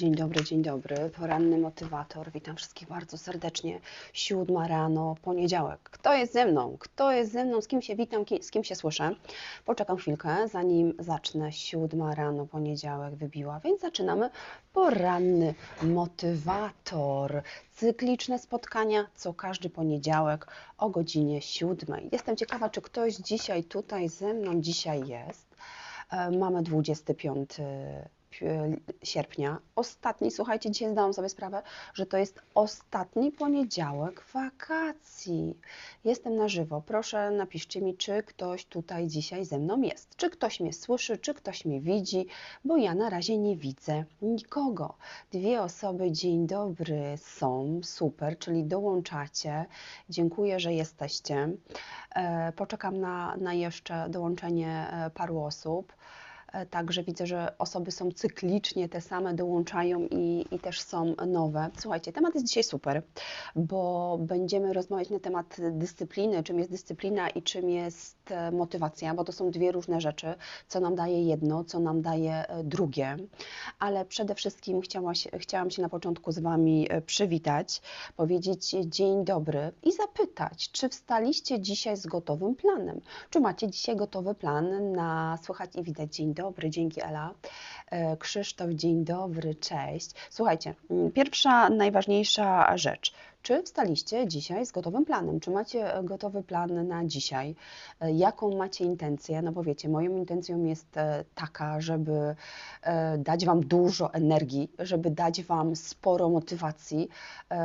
dzień dobry, dzień dobry. Poranny motywator. Witam wszystkich bardzo serdecznie. Siódma rano, poniedziałek. Kto jest ze mną? Kto jest ze mną? Z kim się witam? Z kim się słyszę? Poczekam chwilkę, zanim zacznę. Siódma rano, poniedziałek wybiła, więc zaczynamy. Poranny motywator. Cykliczne spotkania co każdy poniedziałek o godzinie siódmej. Jestem ciekawa, czy ktoś dzisiaj tutaj ze mną dzisiaj jest. E, Mamy 25 pi- sierpnia. Ostatni, słuchajcie, dzisiaj zdałam sobie sprawę, że to jest ostatni poniedziałek wakacji. Jestem na żywo. Proszę napiszcie mi, czy ktoś tutaj dzisiaj ze mną jest. Czy ktoś mnie słyszy, czy ktoś mnie widzi, bo ja na razie nie widzę nikogo. Dwie osoby, dzień dobry, są, super, czyli dołączacie. Dziękuję, że jesteście. E, Poczekam na, na jeszcze dołączenie e, paru osób. E, Także widzę, że osoby są cyklicznie te same, dołączają i, i też są nowe. Słuchajcie, temat jest dzisiaj super, bo będziemy rozmawiać na temat dyscypliny, czym jest dyscyplina i czym jest e, motywacja, bo to są dwie różne rzeczy, co nam daje jedno, co nam daje e, drugie. Ale przede wszystkim chciałam się na początku z Wami e, przywitać, powiedzieć dzień dobry i zapytać, czy wstaliście dzisiaj z gotowym planem? Czy macie dzisiaj gotowy plan na słychać i widać dzień dobry, dzięki Ela. Krzysztof, dzień dobry, cześć. Słuchajcie, mm, pierwsza, najważniejsza rzecz. Czy wstaliście dzisiaj z gotowym planem? Czy macie e, gotowy plan na dzisiaj? E, Jaką macie intencję? No bo wiecie, moją intencją jest e, taka, żeby dać Wam dużo energii, żeby dać Wam sporo motywacji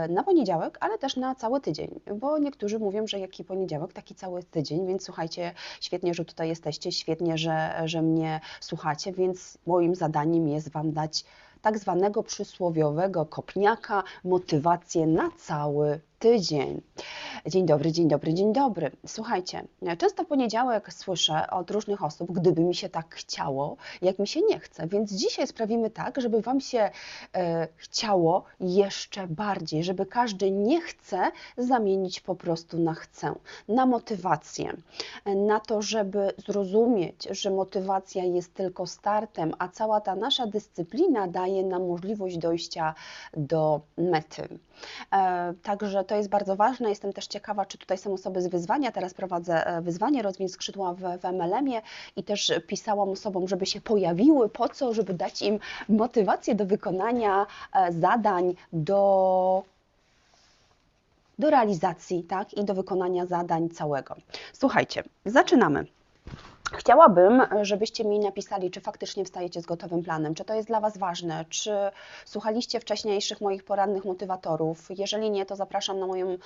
na poniedziałek, ale też na cały tydzień, bo niektórzy mówią, że jaki poniedziałek, taki cały tydzień, więc słuchajcie, świetnie, że tutaj jesteście, świetnie, że, że mnie słuchacie, więc moim zadaniem jest Wam dać tak zwanego przysłowiowego kopniaka, motywację na cały tydzień. Dzień dobry, dzień dobry, dzień dobry. Słuchajcie, często poniedziałek słyszę od różnych osób, gdyby mi się tak chciało, jak mi się nie chce, więc dzisiaj sprawimy tak, żeby Wam się e, chciało jeszcze bardziej, żeby każdy nie chce zamienić po prostu na chcę, na motywację, na to, żeby zrozumieć, że motywacja jest tylko startem, a cała ta nasza dyscyplina daje nam możliwość dojścia do mety. E, Także to jest bardzo ważne. Jestem też ciekawa, czy tutaj są osoby z wyzwania. Teraz prowadzę e, wyzwanie Rozwiń skrzydła w, w MLM-ie i też pisałam osobom, żeby się pojawiły. Po co? Żeby dać im motywację do wykonania e, zadań, do do realizacji, tak, i do wykonania zadań całego. Słuchajcie, zaczynamy. Chciałabym, żebyście mi napisali, czy faktycznie wstajecie z gotowym planem, czy to jest dla Was ważne, czy słuchaliście wcześniejszych moich porannych motywatorów. Jeżeli nie, to zapraszam na, moją,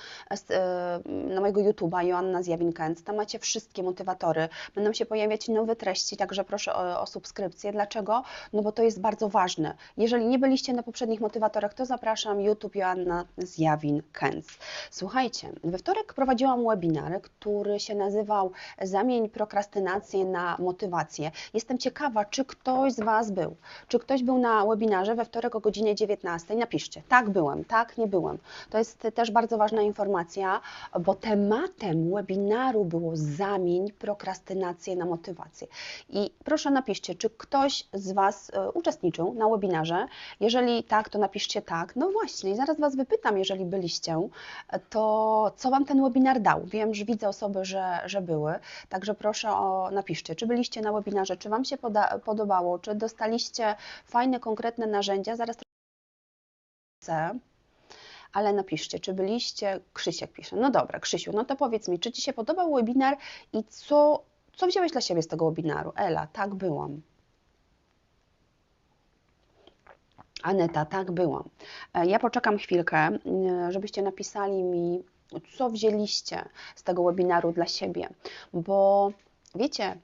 e, na mojego YouTube'a Joanna Zjawin-Kęc. Tam macie wszystkie motywatory. Będą się pojawiać nowe treści, także proszę o, o subskrypcję. Dlaczego? No bo to jest bardzo ważne. Jeżeli nie byliście na poprzednich motywatorach, to zapraszam YouTube Joanna Zjawin-Kęc. Słuchajcie, we wtorek prowadziłam webinar, który się nazywał Zamień prokrastynację na motywację. Jestem ciekawa, czy ktoś z Was był. Czy ktoś był na webinarze we wtorek o godzinie 19? Napiszcie, tak byłem, tak nie byłem. To jest też bardzo ważna informacja, bo tematem webinaru było zamień prokrastynację na motywację. I proszę napiszcie, czy ktoś z Was e, uczestniczył na webinarze. Jeżeli tak, to napiszcie tak. No właśnie, zaraz Was wypytam, jeżeli byliście, to co Wam ten webinar dał? Wiem, że widzę osoby, że, że były, także proszę o napiszcie, czy byliście na webinarze, czy Wam się poda, podobało, czy dostaliście fajne, konkretne narzędzia. Zaraz ale napiszcie, czy byliście, Krzysiek pisze, no dobra, Krzysiu, no to powiedz mi, czy Ci się podobał webinar i co, co wziąłeś dla siebie z tego webinaru? Ela, tak byłam. Aneta, tak byłam. E, Ja poczekam chwilkę, e, żebyście napisali mi, co wzięliście z tego webinaru dla siebie, bo wiecie,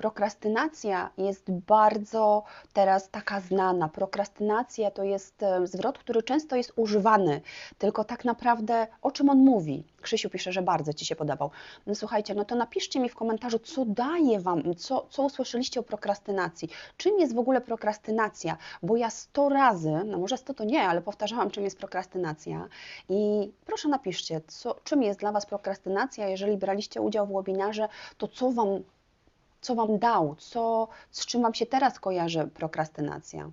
Prokrastynacja jest bardzo teraz taka znana. Prokrastynacja to jest zwrot, który często jest używany, tylko tak naprawdę o czym on mówi? Krzysiu pisze, że bardzo Ci się podobał. No słuchajcie, no to napiszcie mi w komentarzu, co daje Wam, co, co usłyszeliście o prokrastynacji. Czym jest w ogóle prokrastynacja? Bo ja 100 razy, no może 100 to nie, ale powtarzałam, czym jest prokrastynacja. I proszę napiszcie, co, czym jest dla Was prokrastynacja. Jeżeli braliście udział w webinarze, to co Wam, co wam dał, co, z czym Wam się teraz kojarzy prokrastynacja?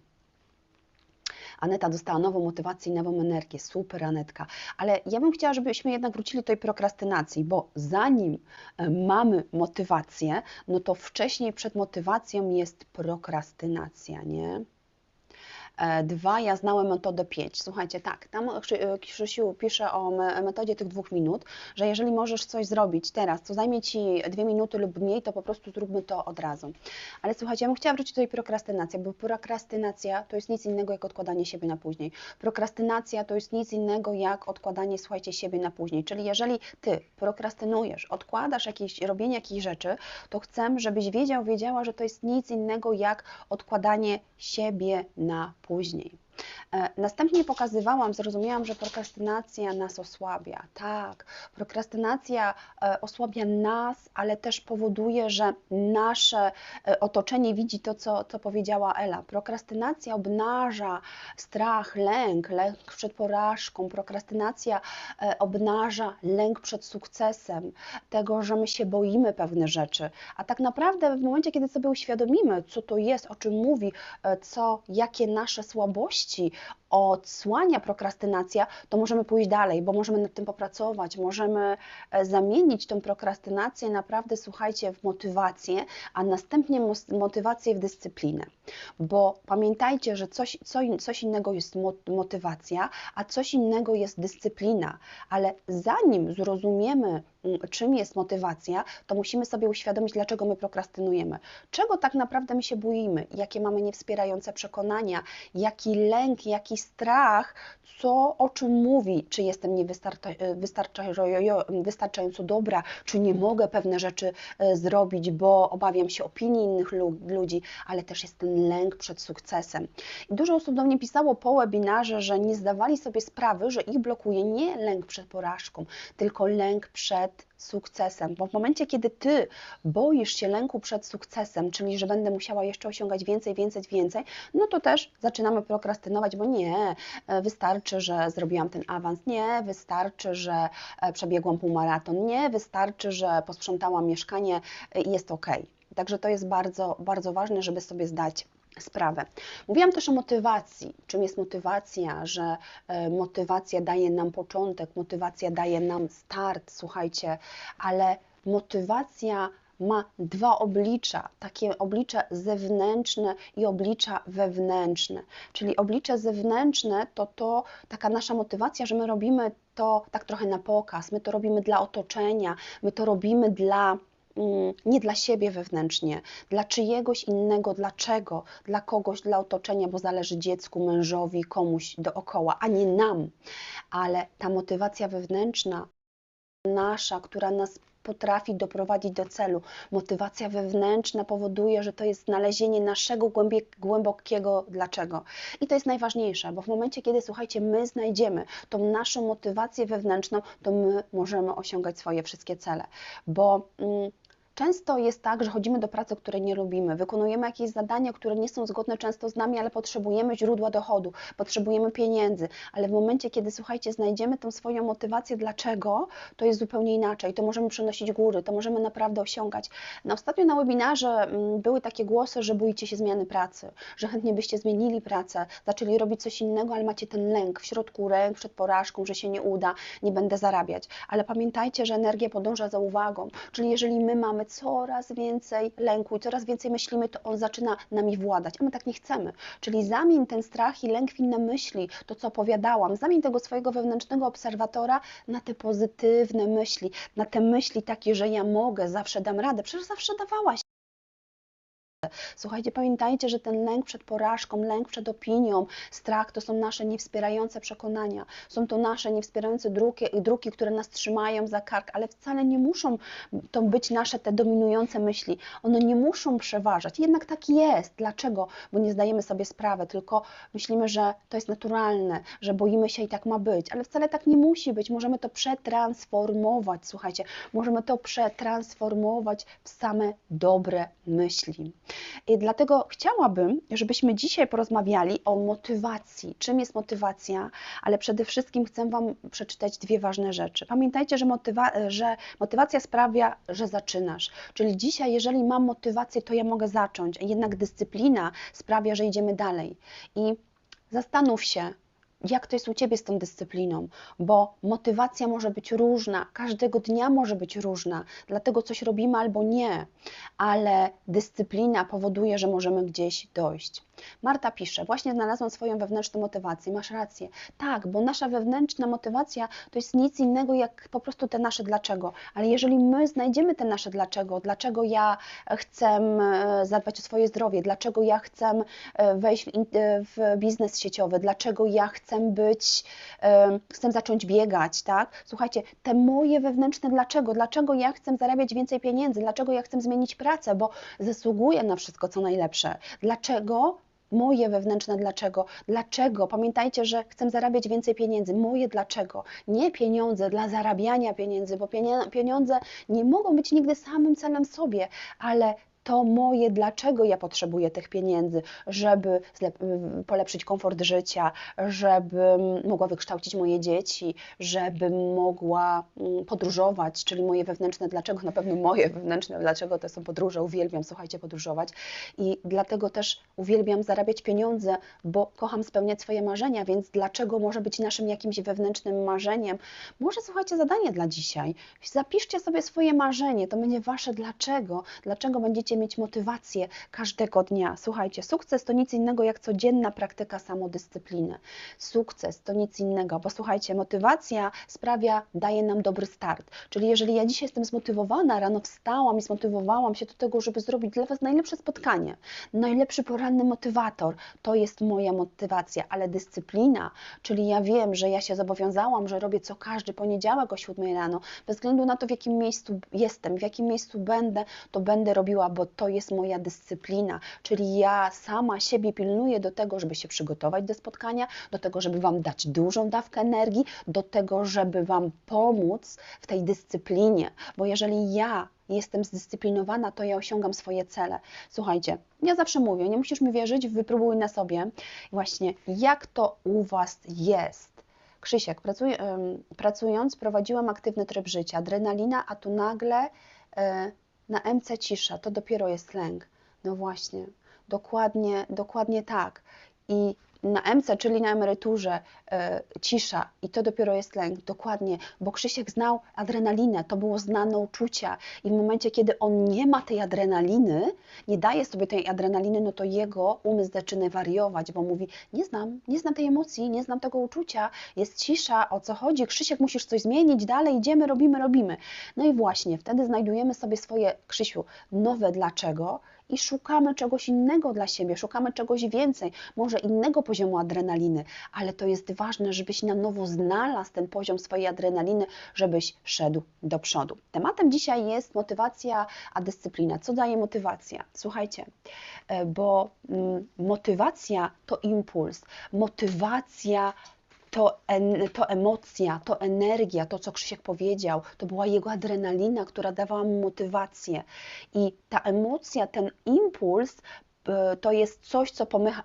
Aneta dostała nową motywację i nową energię. Super, Anetka. Ale ja bym chciała, żebyśmy jednak wrócili do tej prokrastynacji, bo zanim e, mamy motywację, no to wcześniej przed motywacją jest prokrastynacja, nie? E, Dwa, ja znałem metodę 5. Słuchajcie, tak, tam e, Krzysiu pisze o me- metodzie tych dwóch minut, że jeżeli możesz coś zrobić teraz, co zajmie Ci dwie minuty lub mniej, to po prostu zróbmy to od razu. Ale słuchajcie, ja bym chciała wrócić do tej prokrastynacji, bo prokrastynacja to jest nic innego jak odkładanie siebie na później. Prokrastynacja to jest nic innego jak odkładanie, słuchajcie, siebie na później. Czyli jeżeli Ty prokrastynujesz, odkładasz jakieś, robienie jakichś rzeczy, to chcę, żebyś wiedział, wiedziała, że to jest nic innego jak odkładanie siebie na później. E, Następnie pokazywałam, zrozumiałam, że prokrastynacja nas osłabia. Tak, prokrastynacja e, osłabia nas, ale też powoduje, że nasze e, otoczenie widzi to, co, co powiedziała Ela. Prokrastynacja obnaża strach, lęk, lęk przed porażką. Prokrastynacja e, obnaża lęk przed sukcesem, tego, że my się boimy pewne rzeczy. A tak naprawdę w momencie, kiedy sobie uświadomimy, co to jest, o czym mówi, e, co, jakie nasze słabości odsłania prokrastynacja, to możemy pójść dalej, bo możemy nad tym popracować, możemy e, zamienić tą prokrastynację naprawdę, słuchajcie, w motywację, a następnie motywację w dyscyplinę. Bo pamiętajcie, że coś, coś innego jest mo- motywacja, a coś innego jest dyscyplina. Ale zanim zrozumiemy, czym jest motywacja, to musimy sobie uświadomić, dlaczego my prokrastynujemy. Czego tak naprawdę my się boimy, jakie mamy niewspierające przekonania, jaki lęk, jaki strach, co o czym mówi, czy jestem niewystarczająco wystarczająco dobra, czy nie mogę pewne rzeczy e, zrobić, bo obawiam się opinii innych lu- ludzi, ale też jest ten lęk przed sukcesem. I dużo osób do mnie pisało po webinarze, że nie zdawali sobie sprawy, że ich blokuje nie lęk przed porażką, tylko lęk przed sukcesem, bo w momencie, kiedy ty boisz się lęku przed sukcesem, czyli że będę musiała jeszcze osiągać więcej, więcej, więcej, no to też zaczynamy prokrastynować, bo nie, e, wystarczy, że zrobiłam ten awans, nie, wystarczy, że e, przebiegłam półmaraton, nie, wystarczy, że posprzątałam mieszkanie e, i jest ok. Także to jest bardzo, bardzo ważne, żeby sobie zdać sprawę. Mówiłam też o motywacji. Czym jest motywacja? Że e, motywacja daje nam początek, motywacja daje nam start, słuchajcie, ale motywacja ma dwa oblicza, takie oblicze zewnętrzne i oblicza wewnętrzne. Czyli oblicze zewnętrzne to to taka nasza motywacja, że my robimy to tak trochę na pokaz, my to robimy dla otoczenia, my to robimy dla nie dla siebie wewnętrznie, dla czyjegoś innego, dlaczego, dla kogoś, dla otoczenia, bo zależy dziecku, mężowi, komuś dookoła, a nie nam. Ale ta motywacja wewnętrzna, nasza, która nas potrafi doprowadzić do celu. Motywacja wewnętrzna powoduje, że to jest znalezienie naszego głębokiego dlaczego. I to jest najważniejsze, bo w momencie, kiedy słuchajcie, my znajdziemy tą naszą motywację wewnętrzną, to my możemy osiągać swoje wszystkie cele. Bo mm, Często jest tak, że chodzimy do pracy, której nie lubimy, wykonujemy jakieś zadania, które nie są zgodne często z nami, ale potrzebujemy źródła dochodu, potrzebujemy pieniędzy, ale w momencie, kiedy słuchajcie, znajdziemy tą swoją motywację, dlaczego, to jest zupełnie inaczej. To możemy przenosić góry, to możemy naprawdę osiągać. Na ostatnio na webinarze mm, były takie głosy, że boicie się zmiany pracy, że chętnie byście zmienili pracę, zaczęli robić coś innego, ale macie ten lęk w środku, lęk przed porażką, że się nie uda, nie będę zarabiać. Ale pamiętajcie, że energia podąża za uwagą, czyli jeżeli my mamy coraz więcej lęku i coraz więcej myślimy, to on zaczyna nami władać, a my tak nie chcemy. Czyli zamień ten strach i lęk w inne myśli, to co opowiadałam, zamień tego swojego wewnętrznego obserwatora na te pozytywne myśli, na te myśli takie, że ja mogę, zawsze dam radę, przecież zawsze dawałaś. Słuchajcie, pamiętajcie, że ten lęk przed porażką, lęk przed opinią, strach to są nasze niewspierające przekonania. Są to nasze niewspierające druki, druki, które nas trzymają za kark, ale wcale nie muszą to być nasze te dominujące myśli. One nie muszą przeważać. Jednak tak jest. Dlaczego? Bo nie zdajemy sobie sprawy, tylko myślimy, że to jest naturalne, że boimy się i tak ma być, ale wcale tak nie musi być. Możemy to przetransformować. Słuchajcie, możemy to przetransformować w same dobre myśli. I dlatego chciałabym, żebyśmy dzisiaj porozmawiali o motywacji. Czym jest motywacja? Ale przede wszystkim chcę Wam przeczytać dwie ważne rzeczy. Pamiętajcie, że, motywa że motywacja sprawia, że zaczynasz. Czyli dzisiaj, jeżeli mam motywację, to ja mogę zacząć. Jednak dyscyplina sprawia, że idziemy dalej. I zastanów się, jak to jest u Ciebie z tą dyscypliną, bo motywacja może być różna, każdego dnia może być różna, dlatego coś robimy albo nie, ale dyscyplina powoduje, że możemy gdzieś dojść. Marta pisze, właśnie znalazłam swoją wewnętrzną motywację. Masz rację. Tak, bo nasza wewnętrzna motywacja to jest nic innego jak po prostu te nasze dlaczego. Ale jeżeli my znajdziemy te nasze dlaczego, dlaczego ja chcę e, zadbać o swoje zdrowie, dlaczego ja chcę e, wejść w, e, w biznes sieciowy, dlaczego ja chcę być, chcę zacząć biegać, tak? Słuchajcie, te moje wewnętrzne dlaczego, dlaczego ja chcę zarabiać więcej pieniędzy, dlaczego ja chcę zmienić pracę, bo zasługuję na wszystko, co najlepsze. Dlaczego moje wewnętrzne dlaczego. Dlaczego? Pamiętajcie, że chcę zarabiać więcej pieniędzy. Moje dlaczego. Nie pieniądze dla zarabiania pieniędzy, bo pieniądze nie mogą być nigdy samym celem sobie, ale to moje, dlaczego ja potrzebuję tych pieniędzy, żeby polepszyć komfort życia, żebym mogła wykształcić moje dzieci, żebym mogła mm, podróżować, czyli moje wewnętrzne dlaczego, na pewno moje wewnętrzne dlaczego to są podróże, uwielbiam, słuchajcie, podróżować i dlatego też uwielbiam zarabiać pieniądze, bo kocham spełniać swoje marzenia, więc dlaczego może być naszym jakimś wewnętrznym marzeniem? Może słuchajcie, zadanie dla dzisiaj. Zapiszcie sobie swoje marzenie, to będzie wasze dlaczego, dlaczego będziecie mieć motywację każdego dnia. Słuchajcie, sukces to nic innego jak codzienna praktyka samodyscypliny. Sukces to nic innego, bo słuchajcie, motywacja sprawia, daje nam dobry start. Czyli jeżeli ja dzisiaj jestem zmotywowana, rano wstałam i zmotywowałam się do tego, żeby zrobić dla Was najlepsze spotkanie, najlepszy poranny motywator, to jest moja motywacja, ale dyscyplina, czyli ja wiem, że ja się zobowiązałam, że robię co każdy poniedziałek o 7 rano, bez względu na to, w jakim miejscu jestem, w jakim miejscu będę, to będę robiła, bo to jest moja dyscyplina, czyli ja sama siebie pilnuję do tego, żeby się przygotować do spotkania, do tego, żeby Wam dać dużą dawkę energii, do tego, żeby Wam pomóc w tej dyscyplinie, bo jeżeli ja jestem zdyscyplinowana, to ja osiągam swoje cele. Słuchajcie, ja zawsze mówię, nie musisz mi wierzyć, wypróbuj na sobie właśnie, jak to u Was jest. Krzysiek, pracuj, pracując, prowadziłam aktywny tryb życia, adrenalina, a tu nagle e, na MC cisza, to dopiero jest lęk. No właśnie, dokładnie, dokładnie tak. I na MC, czyli na emeryturze, e, cisza i to dopiero jest lęk. Dokładnie, bo Krzysiek znał adrenalinę, to było znane uczucia i w momencie, kiedy on nie ma tej adrenaliny, nie daje sobie tej adrenaliny, no to jego umysł zaczyna wariować, bo mówi, nie znam, nie znam tej emocji, nie znam tego uczucia, jest cisza, o co chodzi, Krzysiek, musisz coś zmienić, dalej idziemy, robimy, robimy. No i właśnie, wtedy znajdujemy sobie swoje, Krzysiu, nowe dlaczego, i szukamy czegoś innego dla siebie, szukamy czegoś więcej, może innego poziomu adrenaliny, ale to jest ważne, żebyś na nowo znalazł ten poziom swojej adrenaliny, żebyś szedł do przodu. Tematem dzisiaj jest motywacja, a dyscyplina. Co daje motywacja? Słuchajcie, e, bo mm, motywacja to impuls, motywacja to, to emocja, to energia, to co Krzysiek powiedział, to była jego adrenalina, która dawała mu motywację. I ta emocja, ten impuls to jest coś, co pomycha,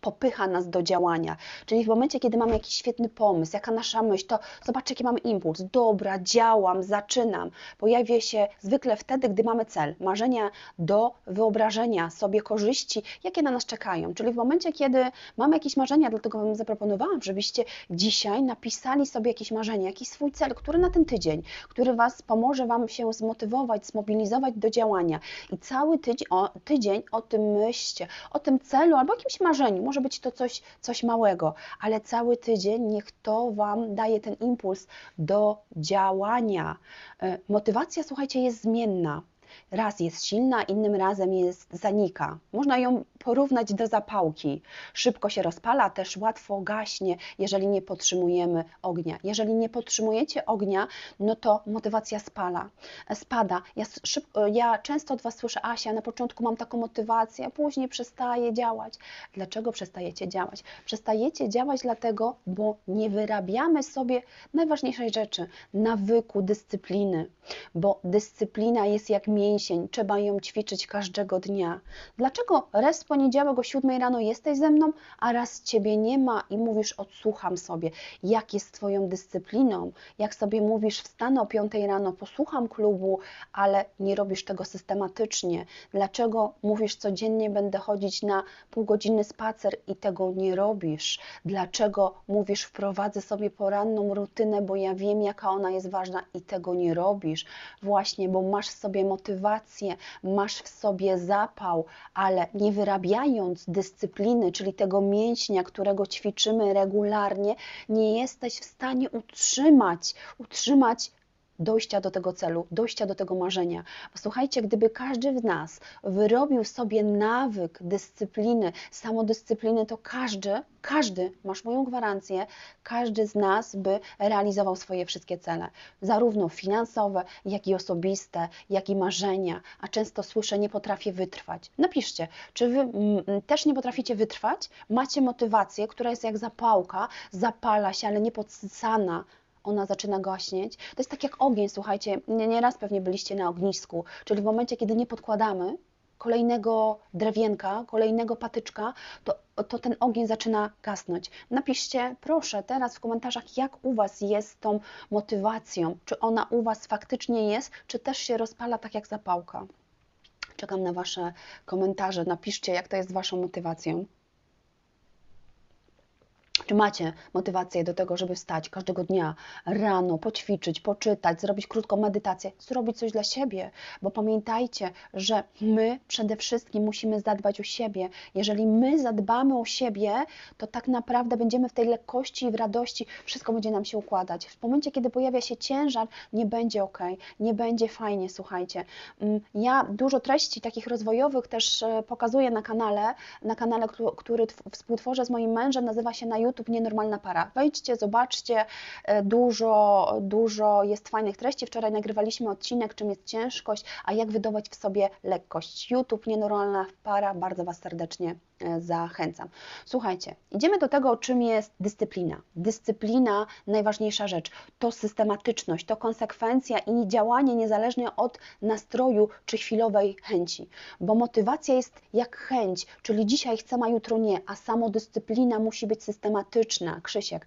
popycha nas do działania. Czyli w momencie, kiedy mamy jakiś świetny pomysł, jaka nasza myśl, to zobacz, jaki mamy impuls. Dobra, działam, zaczynam. Pojawia się zwykle wtedy, gdy mamy cel, marzenia do wyobrażenia sobie korzyści, jakie na nas czekają. Czyli w momencie, kiedy mamy jakieś marzenia, dlatego Wam zaproponowałam, żebyście dzisiaj napisali sobie jakieś marzenia, jakiś swój cel, który na ten tydzień, który Was pomoże Wam się zmotywować, zmobilizować do działania. I cały tydzień o, tydzień o tym tym myślcie, o tym celu albo jakimś marzeniu. Może być to coś, coś małego, ale cały tydzień niech to Wam daje ten impuls do działania. E, motywacja, słuchajcie, jest zmienna. Raz jest silna, innym razem jest zanika. Można ją porównać do zapałki. Szybko się rozpala, też łatwo gaśnie, jeżeli nie podtrzymujemy ognia. Jeżeli nie podtrzymujecie ognia, no to motywacja spala, spada. Ja, szybko, ja często od Was słyszę, Asia, na początku mam taką motywację, a później przestaje działać. Dlaczego przestajecie działać? Przestajecie działać dlatego, bo nie wyrabiamy sobie najważniejszej rzeczy, nawyku, dyscypliny, bo dyscyplina jest jak mięsień, trzeba ją ćwiczyć każdego dnia. Dlaczego raz w poniedziałek o 7 rano jesteś ze mną, a raz Ciebie nie ma i mówisz, odsłucham sobie, jak jest Twoją dyscypliną, jak sobie mówisz, wstanę o 5 rano, posłucham klubu, ale nie robisz tego systematycznie. Dlaczego mówisz codziennie będę chodzić na półgodzinny spacer i tego nie robisz? Dlaczego mówisz wprowadzę sobie poranną rutynę, bo ja wiem jaka ona jest ważna i tego nie robisz? Właśnie, bo masz sobie motywację, masz w sobie zapał, ale nie wyrabiając dyscypliny, czyli tego mięśnia, którego ćwiczymy regularnie, nie jesteś w stanie utrzymać, utrzymać dojścia do tego celu, dojścia do tego marzenia. Posłuchajcie, gdyby każdy z nas wyrobił sobie nawyk dyscypliny, samodyscypliny, to każdy, każdy, masz moją gwarancję, każdy z nas by realizował swoje wszystkie cele, zarówno finansowe, jak i osobiste, jak i marzenia. A często słyszę, nie potrafię wytrwać. Napiszcie, czy wy też nie potraficie wytrwać? Macie motywację, która jest jak zapałka, zapala się, ale nie podsycana ona zaczyna gaśnieć. To jest tak jak ogień, słuchajcie, nieraz pewnie byliście na ognisku, czyli w momencie, kiedy nie podkładamy kolejnego drewienka, kolejnego patyczka, to, to ten ogień zaczyna gasnąć. Napiszcie proszę teraz w komentarzach, jak u Was jest tą motywacją, czy ona u Was faktycznie jest, czy też się rozpala tak jak zapałka. Czekam na Wasze komentarze, napiszcie, jak to jest z Waszą motywacją. Czy macie motywację do tego, żeby wstać każdego dnia rano, poćwiczyć, poczytać, zrobić krótką medytację, zrobić coś dla siebie? Bo pamiętajcie, że my przede wszystkim musimy zadbać o siebie. Jeżeli my zadbamy o siebie, to tak naprawdę będziemy w tej lekkości i w radości, wszystko będzie nam się układać. W momencie, kiedy pojawia się ciężar, nie będzie ok, nie będzie fajnie, słuchajcie. Mm, ja dużo treści takich rozwojowych też e, pokazuję na kanale, na kanale, który współtworzę z moim mężem, nazywa się na YouTube Nienormalna Para. Wejdźcie, zobaczcie, e, dużo, dużo jest fajnych treści. Wczoraj nagrywaliśmy odcinek, czym jest ciężkość, a jak wydobyć w sobie lekkość. YouTube Nienormalna Para, bardzo Was serdecznie e, zachęcam. Słuchajcie, idziemy do tego, czym jest dyscyplina. Dyscyplina, najważniejsza rzecz, to systematyczność, to konsekwencja i działanie niezależnie od nastroju czy chwilowej chęci, bo motywacja jest jak chęć, czyli dzisiaj chcę, a jutro nie, a samodyscyplina musi być systematyczna systematyczna, Krzysiek,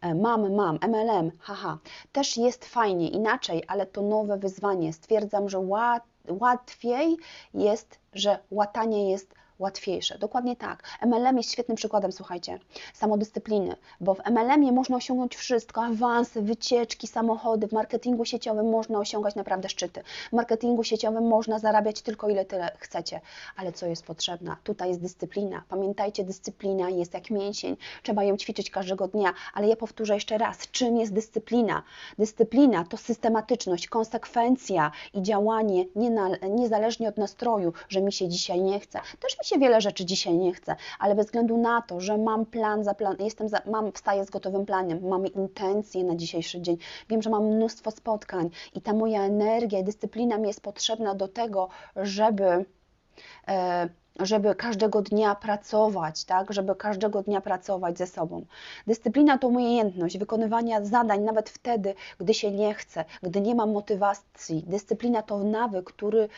e, mam, mam, MLM, haha, też jest fajnie, inaczej, ale to nowe wyzwanie. Stwierdzam, że łatwiej jest, że łatanie jest łatwiejsze. Dokładnie tak. MLM jest świetnym przykładem, słuchajcie, samodyscypliny, bo w MLM-ie można osiągnąć wszystko, awanse, wycieczki, samochody, w marketingu sieciowym można osiągać naprawdę szczyty. W marketingu sieciowym można zarabiać tylko ile tyle chcecie, ale co jest potrzebne? Tutaj jest dyscyplina. Pamiętajcie, dyscyplina jest jak mięsień, trzeba ją ćwiczyć każdego dnia, ale ja powtórzę jeszcze raz, czym jest dyscyplina? Dyscyplina to systematyczność, konsekwencja i działanie niezależnie od nastroju, że mi się dzisiaj nie chce. Też mi się wiele rzeczy dzisiaj nie chce, ale bez względu na to, że mam plan, zaplan jestem za, mam, wstaję z gotowym planem, mam intencje na dzisiejszy dzień, wiem, że mam mnóstwo spotkań i ta moja energia i dyscyplina mi jest potrzebna do tego, żeby e, żeby każdego dnia pracować, tak, żeby każdego dnia pracować ze sobą. Dyscyplina to umiejętność wykonywania zadań nawet wtedy, gdy się nie chce, gdy nie mam motywacji. Dyscyplina to nawyk, który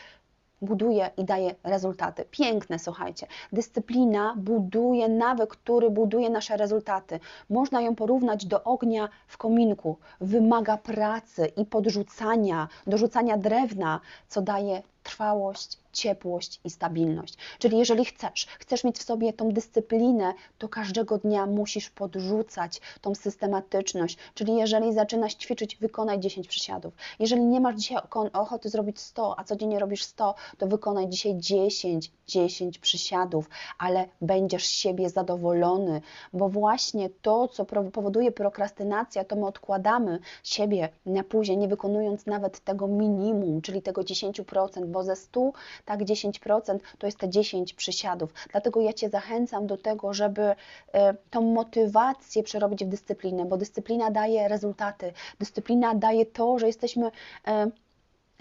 buduje i daje rezultaty. Piękne, słuchajcie. Dyscyplina buduje nawyk, który buduje nasze rezultaty. Można ją porównać do ognia w kominku. Wymaga pracy i podrzucania, dorzucania drewna, co daje trwałość ciepłość i stabilność. Czyli jeżeli chcesz, chcesz mieć w sobie tą dyscyplinę, to każdego dnia musisz podrzucać tą systematyczność. Czyli jeżeli zaczynasz ćwiczyć, wykonaj 10 przysiadów. Jeżeli nie masz dzisiaj ochoty zrobić 100, a codziennie robisz 100, to wykonaj dzisiaj 10, 10 przysiadów, ale będziesz siebie zadowolony, bo właśnie to, co powoduje prokrastynacja, to my odkładamy siebie na później, nie wykonując nawet tego minimum, czyli tego 10%, bo ze 100 tak 10% to jest te 10 przysiadów. Dlatego ja Cię zachęcam do tego, żeby e, tą motywację przerobić w dyscyplinę, bo dyscyplina daje rezultaty. Dyscyplina daje to, że jesteśmy e,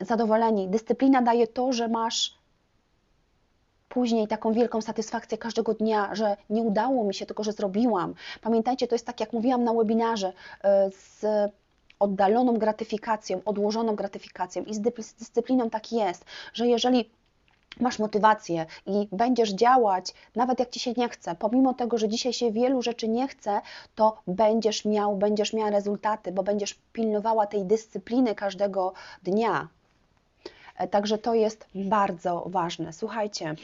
zadowoleni. Dyscyplina daje to, że masz później taką wielką satysfakcję każdego dnia, że nie udało mi się, tylko że zrobiłam. Pamiętajcie, to jest tak, jak mówiłam na webinarze, e, z oddaloną gratyfikacją, odłożoną gratyfikacją i z dyscypliną tak jest, że jeżeli masz motywację i będziesz działać, nawet jak ci się nie chce, pomimo tego, że dzisiaj się wielu rzeczy nie chce, to będziesz miał, będziesz miała rezultaty, bo będziesz pilnowała tej dyscypliny każdego dnia. E, także to jest bardzo ważne. Słuchajcie,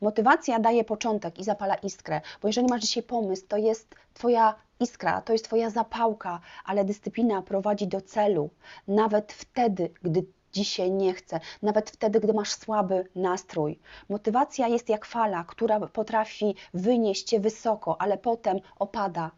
motywacja daje początek i zapala iskrę, bo jeżeli masz dzisiaj pomysł, to jest Twoja iskra, to jest Twoja zapałka, ale dyscyplina prowadzi do celu, nawet wtedy, gdy dzisiaj nie chcę, nawet wtedy, gdy masz słaby nastrój. Motywacja jest jak fala, która potrafi wynieść cię wysoko, ale potem opada.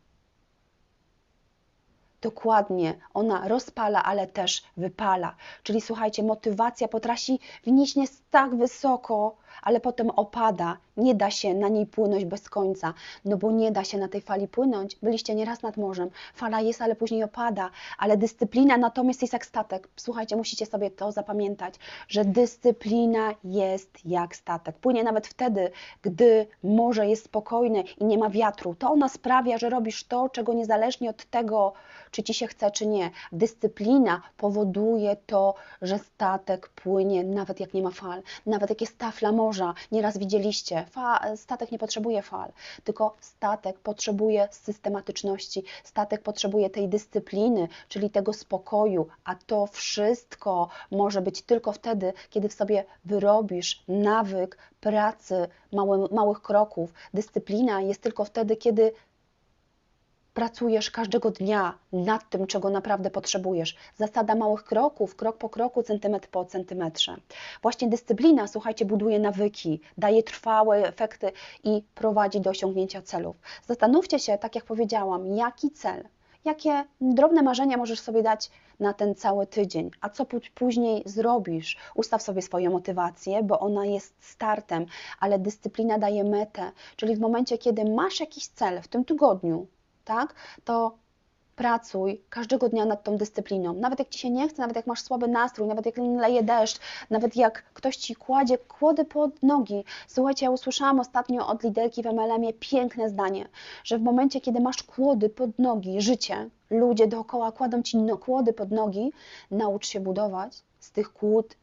Dokładnie, ona rozpala, ale też wypala. Czyli słuchajcie, motywacja potrafi wnieść nas tak wysoko, ale potem opada. Nie da się na niej płynąć bez końca, no bo nie da się na tej fali płynąć. Byliście nieraz nad morzem. Fala jest, ale później opada, ale dyscyplina natomiast jest jak statek. Słuchajcie, musicie sobie to zapamiętać, że dyscyplina jest jak statek. Płynie nawet wtedy, gdy morze jest spokojne i nie ma wiatru. To ona sprawia, że robisz to, czego niezależnie od tego, czy ci się chce, czy nie. Dyscyplina powoduje to, że statek płynie nawet jak nie ma fal, nawet jak jest tafla. Nieraz widzieliście, Fa, statek nie potrzebuje fal, tylko statek potrzebuje systematyczności, statek potrzebuje tej dyscypliny, czyli tego spokoju, a to wszystko może być tylko wtedy, kiedy w sobie wyrobisz nawyk pracy, małych kroków. Dyscyplina jest tylko wtedy, kiedy pracujesz każdego dnia nad tym, czego naprawdę potrzebujesz. Zasada małych kroków, krok po kroku, centymetr po centymetrze. Właśnie dyscyplina, słuchajcie, buduje nawyki, daje trwałe efekty i prowadzi do osiągnięcia celów. Zastanówcie się, tak jak powiedziałam, jaki cel, jakie drobne marzenia możesz sobie dać na ten cały tydzień, a co później zrobisz. Ustaw sobie swoją motywację, bo ona jest startem, ale dyscyplina daje metę, czyli w momencie, kiedy masz jakiś cel w tym tygodniu, tak, to pracuj każdego dnia nad tą dyscypliną. Nawet jak ci się nie chce, nawet jak masz słaby nastrój, nawet jak leje deszcz, nawet jak ktoś ci kładzie kłody pod nogi. Słuchajcie, ja usłyszałam ostatnio od liderki w MLM-ie piękne zdanie, że w momencie, kiedy masz kłody pod nogi, życie, ludzie dookoła kładą ci no, kłody pod nogi, naucz się budować z tych kłód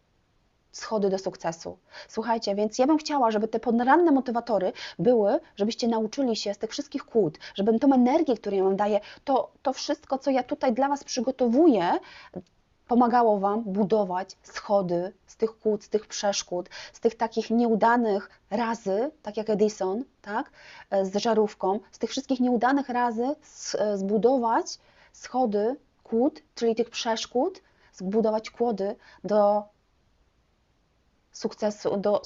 schody do sukcesu. Słuchajcie, więc ja bym chciała, żeby te podranne motywatory były, żebyście nauczyli się z tych wszystkich kłód, żebym tą energię, którą ja wam daję, to, to wszystko, co ja tutaj dla was przygotowuję, pomagało Wam budować schody z tych kłód, z tych przeszkód, z tych takich nieudanych razy, tak jak Edison, tak, z żarówką, z tych wszystkich nieudanych razy zbudować schody kłód, czyli tych przeszkód, zbudować kłody do sukcesu, do,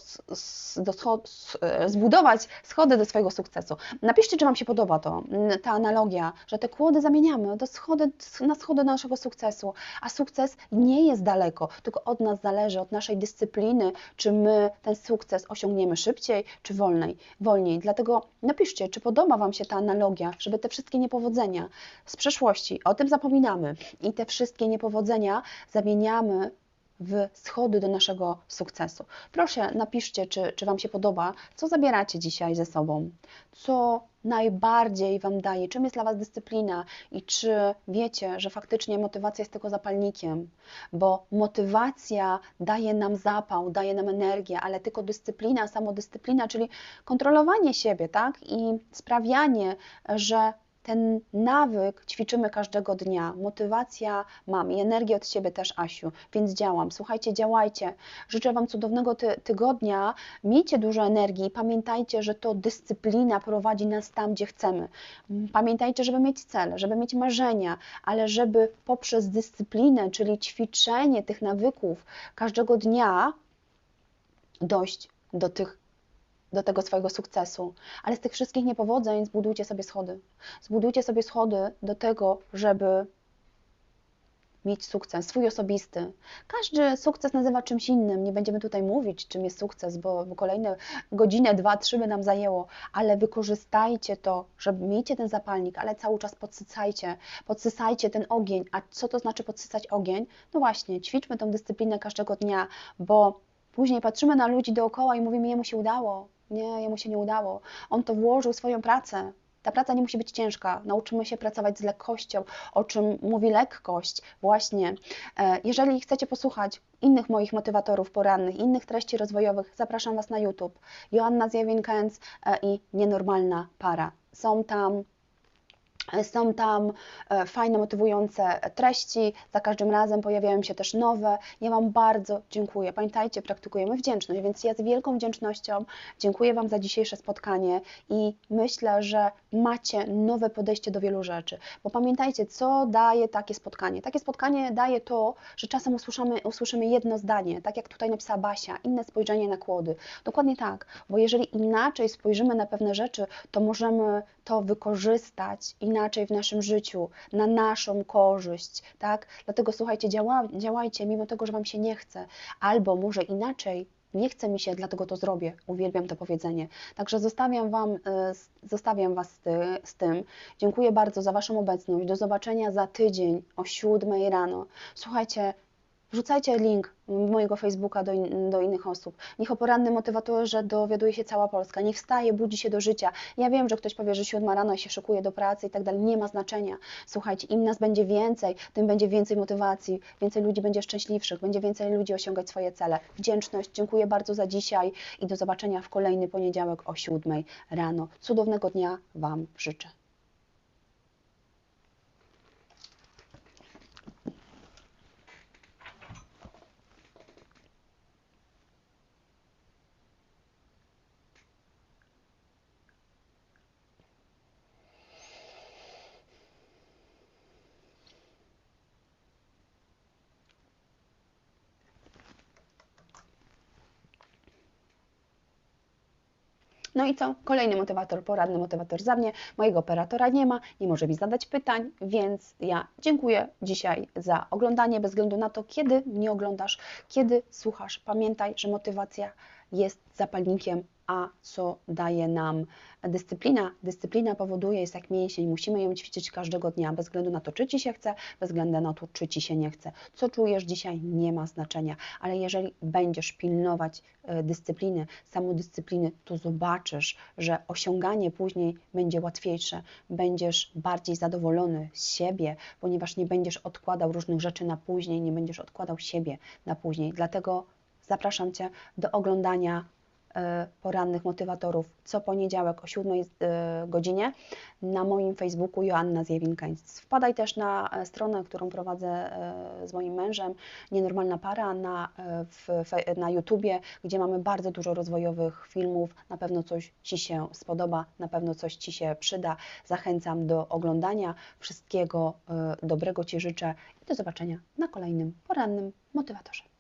do schod, e, zbudować schody do swojego sukcesu. Napiszcie, czy Wam się podoba to, ta analogia, że te kłody zamieniamy do schody, na schody naszego sukcesu, a sukces nie jest daleko, tylko od nas zależy, od naszej dyscypliny, czy my ten sukces osiągniemy szybciej, czy wolniej. wolniej. Dlatego napiszcie, czy podoba Wam się ta analogia, żeby te wszystkie niepowodzenia z przeszłości, o tym zapominamy i te wszystkie niepowodzenia zamieniamy w schody do naszego sukcesu. Proszę, napiszcie, czy, czy Wam się podoba, co zabieracie dzisiaj ze sobą, co najbardziej Wam daje, czym jest dla Was dyscyplina i czy wiecie, że faktycznie motywacja jest tylko zapalnikiem, bo motywacja daje nam zapał, daje nam energię, ale tylko dyscyplina, samodyscyplina, czyli kontrolowanie siebie, tak? I sprawianie, że ten nawyk ćwiczymy każdego dnia. Motywacja mam i energię od siebie też, Asiu, więc działam. Słuchajcie, działajcie. Życzę Wam cudownego ty tygodnia. Miejcie dużo energii. Pamiętajcie, że to dyscyplina prowadzi nas tam, gdzie chcemy. Pamiętajcie, żeby mieć cele, żeby mieć marzenia, ale żeby poprzez dyscyplinę, czyli ćwiczenie tych nawyków każdego dnia dojść do tych do tego swojego sukcesu. Ale z tych wszystkich niepowodzeń zbudujcie sobie schody. Zbudujcie sobie schody do tego, żeby mieć sukces, swój osobisty. Każdy sukces nazywa czymś innym. Nie będziemy tutaj mówić, czym jest sukces, bo kolejne godzinę, dwa, trzy by nam zajęło, ale wykorzystajcie to, żeby miejcie ten zapalnik, ale cały czas podsycajcie, podsycajcie ten ogień. A co to znaczy podsycać ogień? No właśnie, ćwiczmy tą dyscyplinę każdego dnia, bo później patrzymy na ludzi dookoła i mówimy, jemu się udało, nie, jemu się nie udało. On to włożył swoją pracę. Ta praca nie musi być ciężka. Nauczymy się pracować z lekkością, o czym mówi lekkość. Właśnie, e, jeżeli chcecie posłuchać innych moich motywatorów porannych, innych treści rozwojowych, zapraszam Was na YouTube. Joanna Zjawień-Kęc e, i Nienormalna Para. Są tam są tam e, fajne, motywujące treści, za każdym razem pojawiają się też nowe. Ja Wam bardzo dziękuję. Pamiętajcie, praktykujemy wdzięczność, więc ja z wielką wdzięcznością dziękuję Wam za dzisiejsze spotkanie i myślę, że macie nowe podejście do wielu rzeczy. Bo pamiętajcie, co daje takie spotkanie. Takie spotkanie daje to, że czasem usłyszymy, usłyszymy jedno zdanie, tak jak tutaj napisała Basia, inne spojrzenie na kłody. Dokładnie tak, bo jeżeli inaczej spojrzymy na pewne rzeczy, to możemy to wykorzystać inaczej w naszym życiu, na naszą korzyść, tak? Dlatego słuchajcie, działa, działajcie, mimo tego, że Wam się nie chce, albo może inaczej, nie chce mi się, dlatego to zrobię. Uwielbiam to powiedzenie. Także zostawiam, wam, e, zostawiam Was z, ty, z tym. Dziękuję bardzo za Waszą obecność. Do zobaczenia za tydzień o 7 rano. Słuchajcie, Wrzucajcie link mojego Facebooka do, in, do innych osób. Niech o porannym motywatorze dowiaduje się cała Polska. Niech wstaje, budzi się do życia. Ja wiem, że ktoś powie, że siódma rano się szykuje do pracy i tak dalej. Nie ma znaczenia. Słuchajcie, im nas będzie więcej, tym będzie więcej motywacji, więcej ludzi będzie szczęśliwszych, będzie więcej ludzi osiągać swoje cele. Wdzięczność. Dziękuję bardzo za dzisiaj i do zobaczenia w kolejny poniedziałek o siódmej rano. Cudownego dnia Wam życzę. No i co? Kolejny motywator, poradny motywator za mnie. Mojego operatora nie ma, nie może mi zadać pytań, więc ja dziękuję dzisiaj za oglądanie, bez względu na to, kiedy mnie oglądasz, kiedy słuchasz. Pamiętaj, że motywacja jest zapalnikiem a co daje nam dyscyplina. Dyscyplina powoduje, jest jak mięsień, musimy ją ćwiczyć każdego dnia, bez względu na to, czy Ci się chce, bez względu na to, czy Ci się nie chce. Co czujesz dzisiaj, nie ma znaczenia, ale jeżeli będziesz pilnować e, dyscypliny, samodyscypliny, to zobaczysz, że osiąganie później będzie łatwiejsze, będziesz bardziej zadowolony z siebie, ponieważ nie będziesz odkładał różnych rzeczy na później, nie będziesz odkładał siebie na później. Dlatego zapraszam Cię do oglądania E, porannych motywatorów co poniedziałek o 7 e, godzinie na moim Facebooku Joanna Zjewinkańc. Wpadaj też na e, stronę, którą prowadzę z moim mężem, Nienormalna Para, na, w, na YouTubie, gdzie mamy bardzo dużo rozwojowych filmów. Na pewno coś Ci się spodoba, na pewno coś Ci się przyda. Zachęcam do oglądania. Wszystkiego dobrego Ci życzę i do zobaczenia na kolejnym porannym motywatorze.